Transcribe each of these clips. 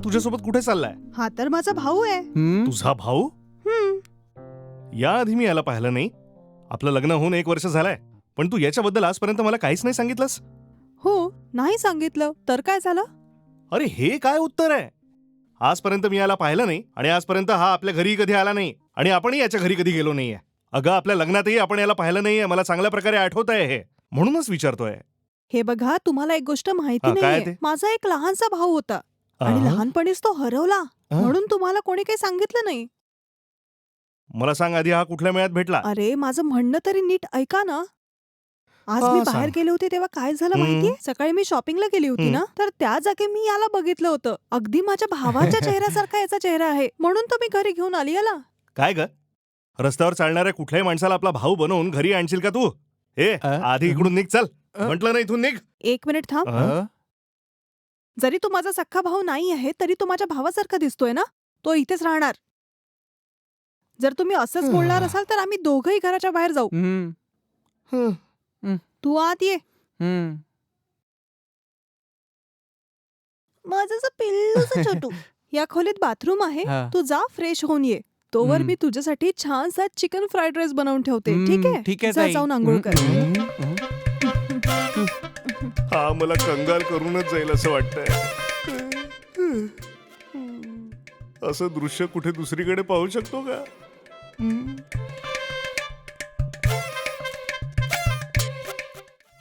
ये तुझ्यासोबत कुठे चाललाय? हा तर माझा भाऊ आहे. हम्म, तुझा भाऊ? हम्म. याआधी मी याला पाहिलं नाही. आपलं लग्न होऊन एक वर्ष झालंय. पण तू याच्याबद्दल आजपर्यंत मला काहीच नाही सांगितलंस. हो नाही सांगितलं. तर काय झालं? अरे हे काय उत्तर आहे? आजपर्यंत मी याला पाहिलं नाही आणि आजपर्यंत हा आपल्या घरी कधी आला नाही आणि आपणही याच्या घरी कधी गेलो नाहीये. अगं आपल्या लग्नातही आपण याला पाहिलं नाहीये. मला चांगल्या प्रकारे आठवत आहे हे. म्हणूनच विचारतोय. हे बघा तुम्हाला एक गोष्ट माहिती हा, काय नाहीये. ते? माझा एक लहानसा भाऊ होता. आणि अहं. लहानपणीच तो हरवला. म्हणून तुम्हाला कोणी काही सांगितलं नाही मला सांग आधी हा कुठल्या मेळ्यात भेटला अरे माझं म्हणणं तरी नीट ऐका ना आज हा, मी सांग. बाहेर गेले होते तेव्हा काय झालं हम्म. माहितीये सकाळी मी शॉपिंगला गेली होती हम्म. ना तर त्या जागी मी याला बघितलं होतं अगदी माझ्या भावाच्या चेहऱ्यासारखा याचा चेहरा आहे म्हणून तो मी घरी घेऊन आली याला काय ग रस्त्यावर चालणाऱ्या कुठल्याही माणसाला आपला भाऊ बनवून घरी आणशील का तू हे अ? आधी इकडून निघ चल अ? म्हटलं नाही इथून निघ एक मिनिट थांब. अ, जरी तो माझा सख्खा भाऊ नाही आहे तरी तो माझ्या भावासारखा दिसतोय ना? तो इथेच राहणार. जर तुम्ही असंच बोलणार असाल तर आम्ही दोघही घराच्या बाहेर जाऊ. हम्म, हं. तू आत ये. हम्म. माझं पिल्लूच छोटू. या खोलीत बाथरूम आहे. हा. तू जा फ्रेश होऊन ये. तोवर. मी तुझ्यासाठी छानसा चिकन फ्राईड राईस बनवून ठेवते. ठीक आहे. जाऊन आंघोळ कर. हा मला कंगाल करूनच जाईल असं वाटतंय. असं दृश्य कुठे दुसरीकडे पाहू शकतो का?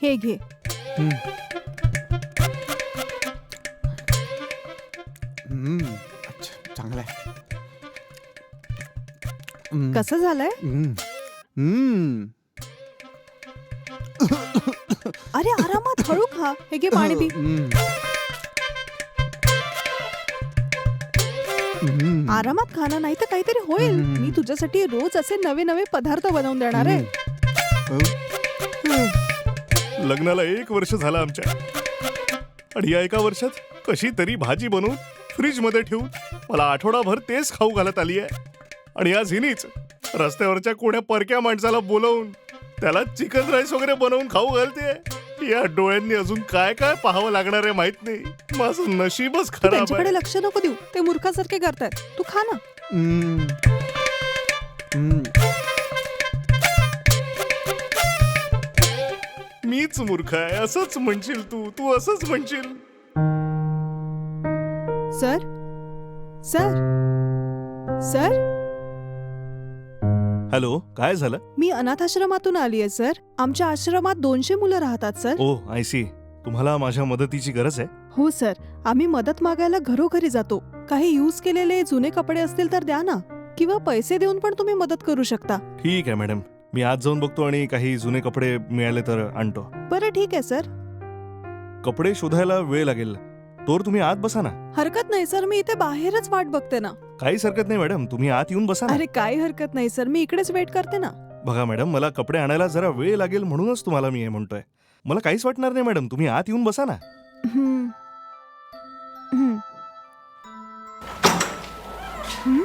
हे घे. हम्म, अच्छा चांगलं आहे. कसं झालंय? हम्म, हम्म. अरे आरामात हळू खा. हे घे पाणी पी. आरामात खाना नाही तर काहीतरी होईल. मी तुझ्यासाठी रोज असे नवे नवे पदार्थ बनवून देणार आहे. लग्नाला एक वर्ष झालं आमच्या. आणि या एका वर्षात कशी तरी भाजी बनवून फ्रीजमध्ये ठेवून मला आठवडाभर तेच खाऊ घालत आली आहे. आणि आज हिनीच रस्त्यावरच्या कोण्या परक्या माणसाला बोलवून त्याला चिकन राईस वगैरे बनवून खाऊ घालते. या डोळ्यांनी अजून काय काय पाहावं लागणार आहे माहीत नाही. माझं नशीबच तू खराब त्यांच्याकडे आहे. लक्ष नको देऊ. ते मूर्खासारखे करतायत. तू खा ना. हम्म. हम्म. मीच मूर्ख आहे. असंच म्हणशील तू. तू असंच म्हणशील. सर? सर? सर? हॅलो काय झालं? मी अनाथाश्रमातून आली आहे सर. आमच्या आश्रमात दोनशे मुलं राहतात सर. ओ आय सी तुम्हाला माझ्या मदतीची गरज आहे? हो सर. आम्ही मदत मागायला घरोघरी जातो. काही यूज केलेले जुने कपडे असतील तर द्या ना. किंवा पैसे देऊन पण तुम्ही मदत करू शकता. ठीक आहे मॅडम मी आज जाऊन बघतो आणि काही जुने कपडे मिळाले तर आणतो. बरं ठीक आहे सर. कपडे शोधायला वेळ लागेल. तोवर तुम्ही आत बसा ना. हरकत नाही सर. मी इथे बाहेरच वाट बघते ना. काहीच हरकत नाही मॅडम. तुम्ही आत येऊन बसा ना. अरे काही हरकत नाही सर. मी इकडेच वेट करते ना. बघा मॅडम मला कपडे आणायला जरा वेळ लागेल म्हणूनच तुम्हाला मी हे म्हणतोय. मला काहीच वाटणार नाही मॅडम. तुम्ही आत येऊन बसा ना. हम्म. हम्म. हम्म?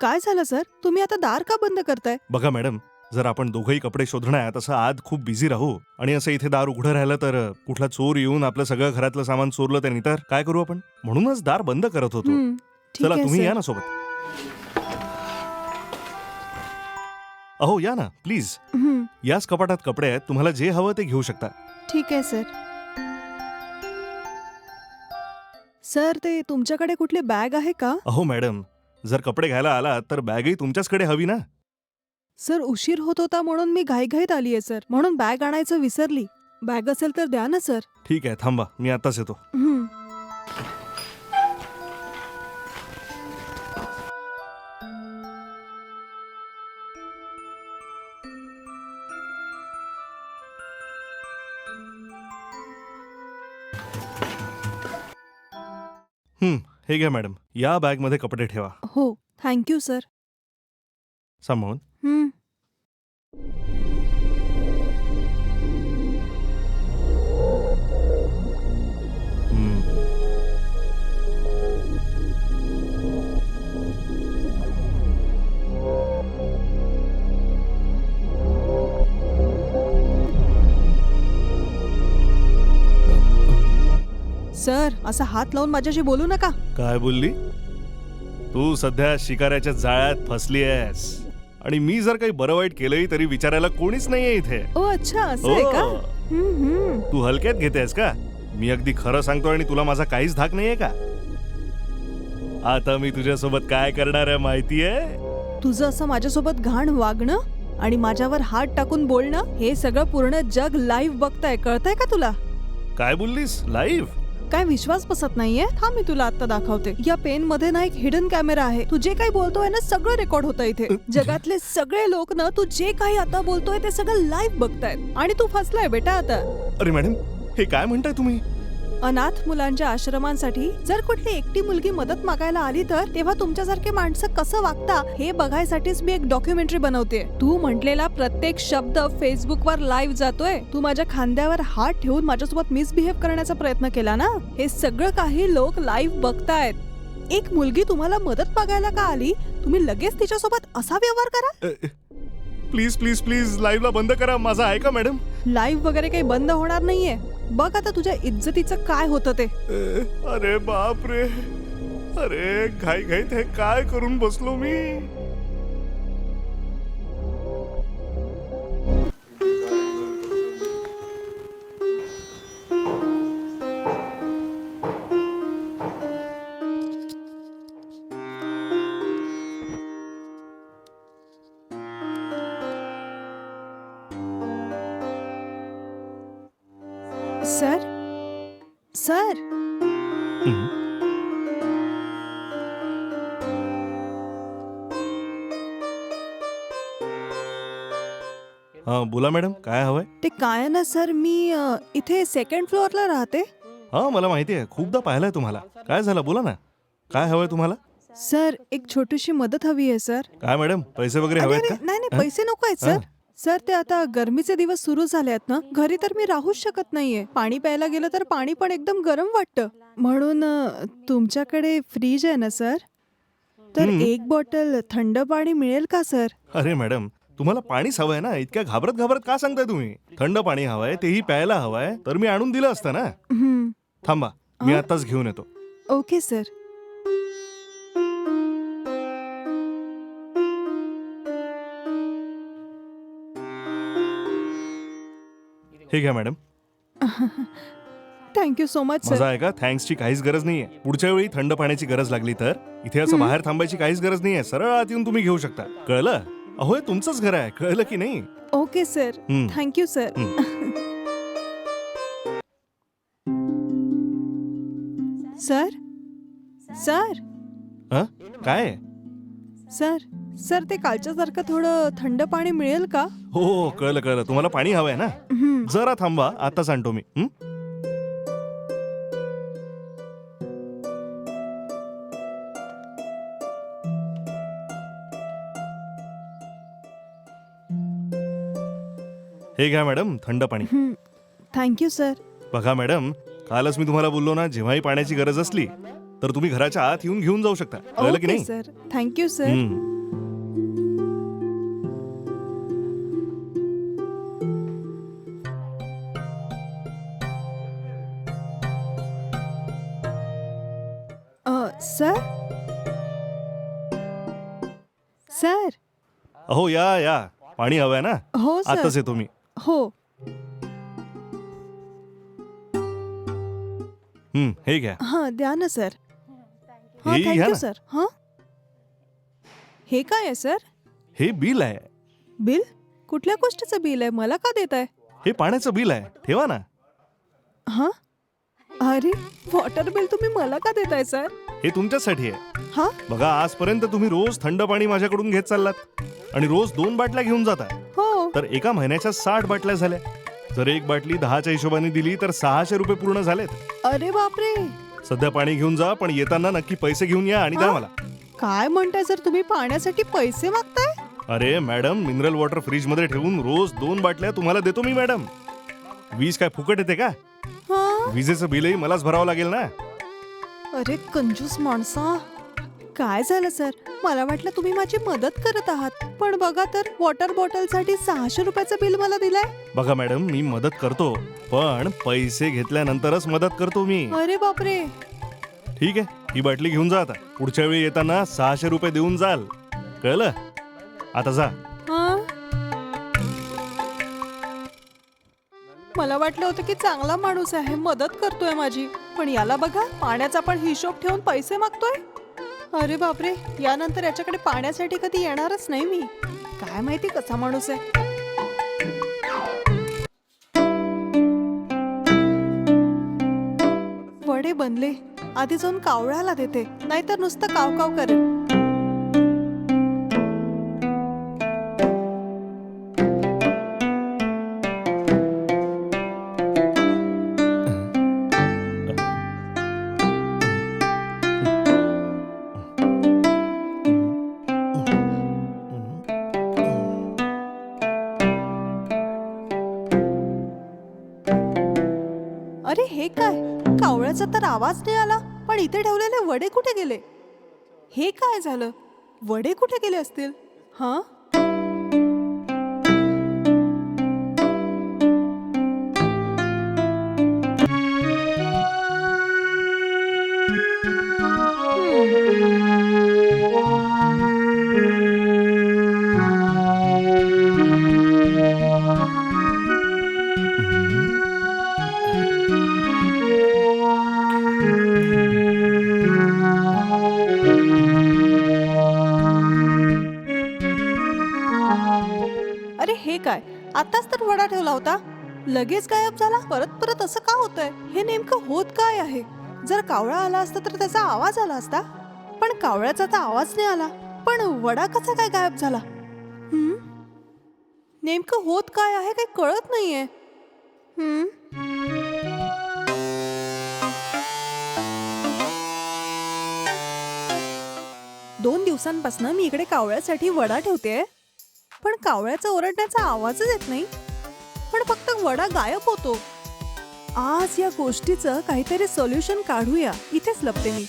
काय झालं सर? तुम्ही आता दार का बंद करताय? बघा मॅडम जर आपण दोघंही कपडे शोधण्यात असं आत खूप बिझी राहू आणि असं इथे दार उघडं राहिलं तर कुठला चोर येऊन आपलं सगळं घरातलं सामान चोरलं त्यांनी तर? काय करू आपण? म्हणूनच दार बंद करत होतो. हम्म. ठीक चला आहे तुम्ही सर. या ना सोबत. अहो या ना प्लीज हम्म. याच कपाटात कपडे आहेत तुम्हाला जे हवं ते घेऊ शकता. ठीक आहे सर सर ते तुमच्याकडे कुठली बॅग आहे का? अहो मॅडम जर कपडे घ्यायला आलात तर बॅगही तुमच्याचकडे हवी ना? सर उशीर होत होता म्हणून मी घाईघाईत आली आहे सर. म्हणून बॅग आणायचं विसरली. बॅग असेल तर द्या ना सर. ठीक आहे थांबा. मी आताच येतो. हम्म. हं, हे घ्या मॅडम. या बॅगमध्ये कपडे ठेवा. हो थँक्यू सर. सांभाळून. हम्म. हं. सर असा हात लावून माझ्याशी बोलू नका. काय बोलली? तू सध्या शिकाऱ्याच्या जाळ्यात फसली आहेस. आणि मी जर काही बरं वाईट केलंही तरी विचारायला कोणीच नाहीये इथे. ओ अच्छा असं आहे का? हो. हम्म, हम्म. तू हलक्यात घेतेस का? मी अगदी खरं सांगतो आणि तुला माझा काहीच धाक नाहीये का? आता मी तुझ्यासोबत काय करणार आहे माहितीये? तुझं असं माझ्यासोबत घाण वागणं आणि माझ्यावर हात टाकून बोलणं हे सगळं पूर्ण जग लाईव्ह बघताय. कळतंय का तुला? काय बोललीस? लाईव्ह काय विश्वास बसत नाहीये? थांब मी तुला आता दाखवते. या पेन मध्ये ना एक हिडन कॅमेरा आहे. तू जे काही बोलतोय ना सगळं रेकॉर्ड होतं इथे. जगातले सगळे लोक ना तू जे काही आता बोलतोय ते सगळं लाईव्ह बघतायत. आणि तू फसलाय बेटा आता. अरे मॅडम हे काय म्हणताय तुम्ही? अनाथ मुलांच्या आश्रमांसाठी जर कुठली एकटी मुलगी मदत मागायला आली तर तेव्हा तुमच्यासारखे माणसं कसं वागता हे बघायसाठीच मी एक डॉक्युमेंटरी बनवते. तू म्हटलेला प्रत्येक शब्द फेसबुकवर लाईव्ह जातोय. तू माझ्या खांद्यावर हात ठेवून माझ्यासोबत मिसबिहेव करण्याचा प्रयत्न केला ना? हे सगळं काही लोक लाईव्ह बघतायत. एक मुलगी तुम्हाला मदत मागायला का आली? तुम्ही लगेच तिच्यासोबत असा व्यवहार करा? प्लीज प्लीज प्लीज लाईव्हला बंद करा. माझा ऐका मॅडम लाईव्ह वगैरे काही बंद होणार नाहीये. बघ आता तुझ्या इज्जतीचं काय होतं ते. अरे बाप रे अरे घाई घाईत हे काय करून बसलो मी? सर? सर? हा बोला मॅडम काय हवंय? ते काय ना सर मी अ, इथे सेकंड फ्लोअरला राहते. हा मला माहिती आहे. खूपदा पाहिलंय तुम्हाला. काय झालं? बोला ना. काय हवंय तुम्हाला? सर एक छोटीशी मदत हवी आहे सर. काय मॅडम? पैसे वगैरे अरे, हवेत अरे, का? नाही नाही? पैसे नको आहेत हा. सर ते आता गरमीचे दिवस सुरू झाले आहेत ना? घरी तर मी राहूच शकत नाहीये. पाणी प्यायला गेलं तर पाणी पण एकदम गरम वाटतं. म्हणून अ, तुमच्याकडे फ्रीज आहे ना सर? तर हम्म. एक बॉटल थंड पाणी मिळेल का सर? अरे मॅडम तुम्हाला पाणीच हवंय ना? इतक्या घाबरत घाबरत का सांगताय तुम्ही? थंड पाणी हवंय तेही प्यायला हवंय तर मी आणून दिलं असतं ना? हम्म. थांबा मी? आताच घेऊन येतो. Okay sir. हे घ्या मॅडम थँक्यू सो मच मजा आहे का थँक्सची काहीच गरज नाहीये पुढच्या वेळी थंड पाण्याची गरज लागली तर इथे असं. बाहेर थांबायची काहीच गरज नाहीये सरळ आत येऊन तुम्ही घेऊ शकता. कळलं? अहो हे तुमचंच घर आहे. कळलं की नाही? ओके सर हम्म. Thank you sir sir sir हा? काय? सर सर ते कालच्यासारखं थोडं थंड पाणी मिळेल का? हो हो कळलं कळलं. तुम्हाला पाणी हवंय ना. जरा थांबा आता सांगतो मी. हं? हे घ्या मॅडम थंड पाणी. थँक्यू सर बघा मॅडम कालच मी तुम्हाला बोललो ना जेव्हाही पाण्याची गरज असली तर तुम्ही घराच्या आत येऊन घेऊन जाऊ शकता. कळलं की ओके नाही? सर थँक्यू सर हं. सर. अहो या या. पाणी हवंय ना? हो आताच सर येतो मी. हो. हं, हे घ्या. हा द्या ना सर. हा घ्या थँक्यू ना. सर. हा. हे काय आहे सर? हे बिल आहे. बिल? कुठल्या गोष्टीचं बिल आहे? मला का देत आहे हे पाण्याचं बिल आहे. ठेवा ना. हा? अरे वॉटर बिल तुम्ही मला का देताय सर? हे तुमच्यासाठी आहे. हा? बघा आजपर्यंत तुम्ही रोज थंड पाणी माझ्याकडून घेत चाललात आणि रोज दोन बाटल्या घेऊन जाता हो. तर एका महिन्याच्या साठ बाटल्या झाल्या. जर एक बाटली दहाच्या हिशोबाने दिली तर सहाशे रुपये पूर्ण झालेत. अरे बापरे. सध्या पाणी घेऊन जा पण येताना नक्की पैसे घेऊन या आणि द्या हा? मला. काय म्हणताय सर तुम्ही पाण्यासाठी पैसे मागताय? अरे मॅडम मिनरल वॉटर फ्रीजमध्ये ठेवून रोज दोन बाटल्या तुम्हाला देतो मी मॅडम. वीज काय फुकट येते का? हा? विजेचं बिलही मलाच भरावं लागेल ना? अरे कंजूस माणसा. काय झालं सर? मला वाटलं तुम्ही माझी मदत करत आहात. पण बघा तर वॉटर बॉटलसाठी सहाशे रुपयाचं बिल मला दिलंय. बघा मॅडम मी मदत करतो. पण पैसे घेतल्यानंतरच मदत करतो मी. अरे बापरे. ठीक आहे ही बाटली घेऊन जा आता. पुढच्या वेळी येताना सहाशे रुपये देऊन जाल. कळलं? आता जा. हा? मला वाटलं होतं की चांगला माणूस आहे मदत करतोय माझी. पण याला बघा पाण्याचा पण हिशोब ठेवून पैसे मागतोय. अरे बापरे यानंतर याच्याकडे पाण्यासाठी कधी येणारच नाही मी. काय माहिती कसा माणूस आहे. वडे बनले. आधी जाऊन कावळ्याला देते नाहीतर नुसतं काव काव करेल. कावळ्याचा तर आवाज नाही आला पण इथे ठेवलेले वडे कुठे गेले? हे काय झालं? वडे कुठे गेले असतील? हां? वडा ठेवला होता. लगेच गायब झाला. परत परत असं का होतंय? हे नेमकं होत काय आहे? जर कावळा आला असता तर त्याचा आवाज आला असता? पण कावळ्याचा तर आवाज नाही आला. पण वडा कसा काय गायब झाला? हम्म? नेमकं होत काय आहे काही कळत नाहीये. हम्म? दोन दिवसांपासून मी इकडे कावळ्यासाठी वडा ठेवते पण कावळ्याचा ओरडण्याचा आवाजच येत नाही. पण फक्त वडा गायब होतो आज या गोष्टीचं काहीतरी सोल्युशन काढूया इथेच लपते मी?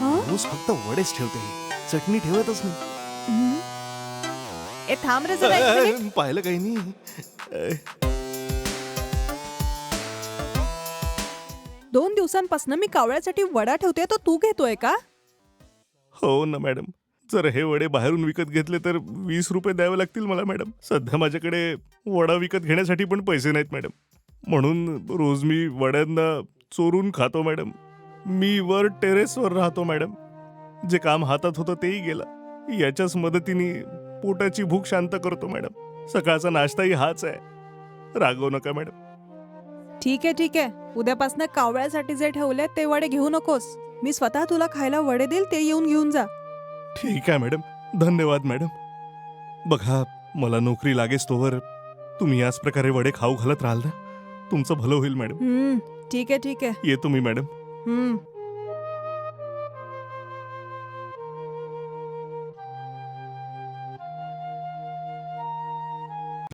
हा? रोज फक्त वडेच ठेवते चटणी ठेवतच नाही? ए थांब रे जरा एक मिनिट. पाहिलं काही नाही दोन दिवसांपासून मी कावळ्यासाठी वडा ठेवते तो तू घेतोय का? हो ना मॅडम. जर हे वडे बाहेरून विकत घेतले तर वीस रुपये द्यावे लागतील मला मॅडम. सध्या माझ्याकडे वडा विकत घेण्यासाठी पण पैसे नाहीत मॅडम. म्हणून रोज मी वड्यांना चोरून खातो मॅडम. मी वर टेरेसवर राहतो मॅडम. जे काम हातात होतं तेही गेलं. याच्याच मदतीने पोटाची भूक शांत करतो मॅडम. सकाळचा नाश्ताही हाच आहे. रागवू नका मॅडम. ठीक आहे ठीक आहे. उद्यापासून कावळ्यासाठी जे ठेवले ते वडे घेऊ नकोस. मी स्वतः तुला खायला वडे देईल ते येऊन घेऊन जा. ठीक आहे मॅडम. धन्यवाद मॅडम. बघा मला नोकरी लागेच तोवर तुम्ही याच प्रकारे वडे खाऊ घालत राहाल ना? तुमचं भलं होईल मॅडम. हम्म ठीक आहे ठीक आहे. येतो मी मॅडम. हम्म.